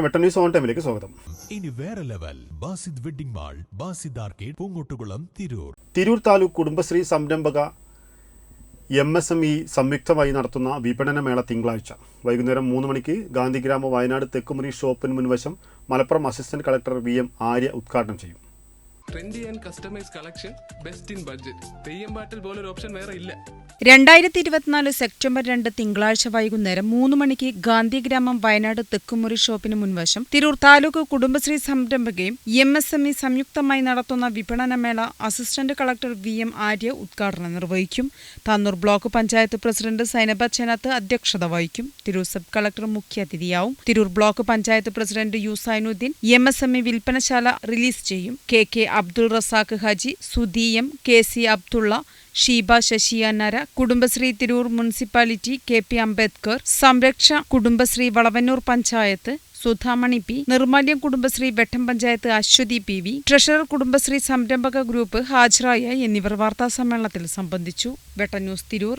News on ടൈമിലേക്ക് സ്വാഗതം. ഇനി വേറെ level. Basid wedding mall Basid arcade Poongottukulam Tirur. Tirur taluk Kudumbashree സംരംഭക എം എസ് എം ഇ സംയുക്തമായി നടത്തുന്ന വിപണന മേള തിങ്കളാഴ്ച. വൈകുന്നേരം മൂന്ന് മണിക്ക് ഗാന്ധിഗ്രാമ വയനാട് തെക്കുമുറി ഷോപ്പിന് മുൻവശം Malappuram assistant collector V M Arya ഉദ്ഘാടനം ചെയ്യും. Trendy and customise collection best in budget. Theyyam പാട്ടിൽ പോലൊരു ഓപ്ഷൻ വേറെ ഇല്ല. രണ്ടായിരത്തി ഇരുപത്തിനാല് സെപ്റ്റംബർ രണ്ട് തിങ്കളാഴ്ച വൈകുന്നേരം മൂന്ന് മണിക്ക് ഗാന്ധിഗ്രാമം വയനാട് തെക്കുമുറി ഷോപ്പിന് മുൻവശം തിരൂർ താലൂക്ക് കുടുംബശ്രീ സംരംഭകയും എം എസ് എം ഇ സംയുക്തമായി നടത്തുന്ന വിപണനമേള assistant collector V M Arya ഉദ്ഘാടനം നിർവഹിക്കും. താന്നൂർ ബ്ലോക്ക് പഞ്ചായത്ത് പ്രസിഡന്റ് സൈനബ ചെനത്ത് അധ്യക്ഷത വഹിക്കും. Tirur sub collector മുഖ്യാതിഥിയാവും Tirur block panchayat president U Zainuddin M S M E വിൽപ്പനശാല release ചെയ്യും. കെ കെ അബ്ദുൾ റസാഖ് ഹാജി സുദീയം K C Abdulla Sheeba ശശിയാനര Kudumbashree Tirur municipality K P Ambedkar Samraksha Kudumbashree Valavannur panchayat Sudhamani P Nirmalyam Kudumbashree Vettom panchayat Aswathi P V treasurer Kudumbashree സംരംഭക group ഹാജറായ എന്നിവർ വാർത്താസമ്മേളനത്തിൽ സംബന്ധിച്ചു. വെട്ടന്യൂസ് തിരൂർ.